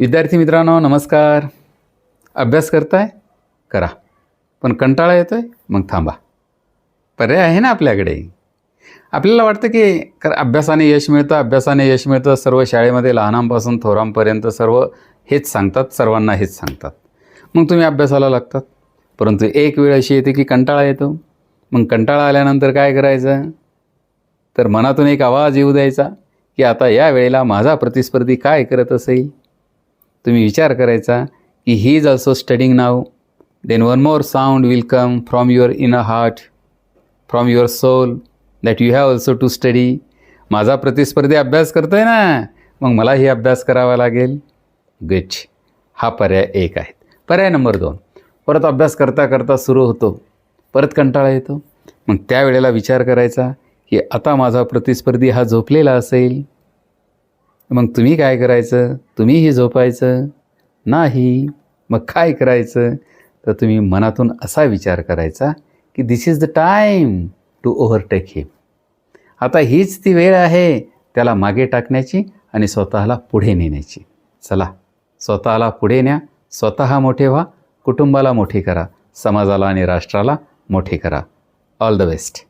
विद्यार्थी मित्रांनो नमस्कार. अभ्यास करताय? करा. पण कंटाळा येतो आहे मग थांबा. पर्याय आहे ना आपल्याकडे? आपल्याला वाटतं की कर अभ्यासाने यश मिळतं अभ्यासाने यश मिळतं सर्व शाळेमध्ये लहानांपासून थोरांपर्यंत सर्व हेच सांगतात सर्वांना हेच सांगतात. मग तुम्ही अभ्यासाला लागतात. परंतु एक वेळ अशी येते की कंटाळा येतो. मग कंटाळा आल्यानंतर काय करायचं? तर मनातून एक आवाज येऊ द्यायचा की आता या वेळेला माझा प्रतिस्पर्धी काय करत असेल? तुम्ही विचार करायचा की he is also studying now then one more sound will come from your inner heart from your soul that you have also to study माझा प्रतिस्पर्धी अभ्यास करतो आहे ना मग मलाही अभ्यास करावा लागेल. गुड हा पर्याय एक आहे. पर्याय नंबर दोन. परत अभ्यास करता करता सुरू होतो. परत कंटाळा येतो. मग त्यावेळेला विचार करायचा की आता माझा प्रतिस्पर्धी हा झोपलेला असेल. मग तुम्ही काय करायचं? तुम्हीही झोपायचं? नाही. मग काय करायचं? तर तुम्ही मनातून असा विचार करायचा की this is the time to overtake him आता हीच ती वेळ आहे त्याला मागे टाकण्याची आणि स्वतःला पुढे नेण्याची. चला स्वतःला पुढे न्या. स्वतः मोठे व्हा. कुटुंबाला मोठे करा. समाजाला आणि राष्ट्राला मोठे करा. All the best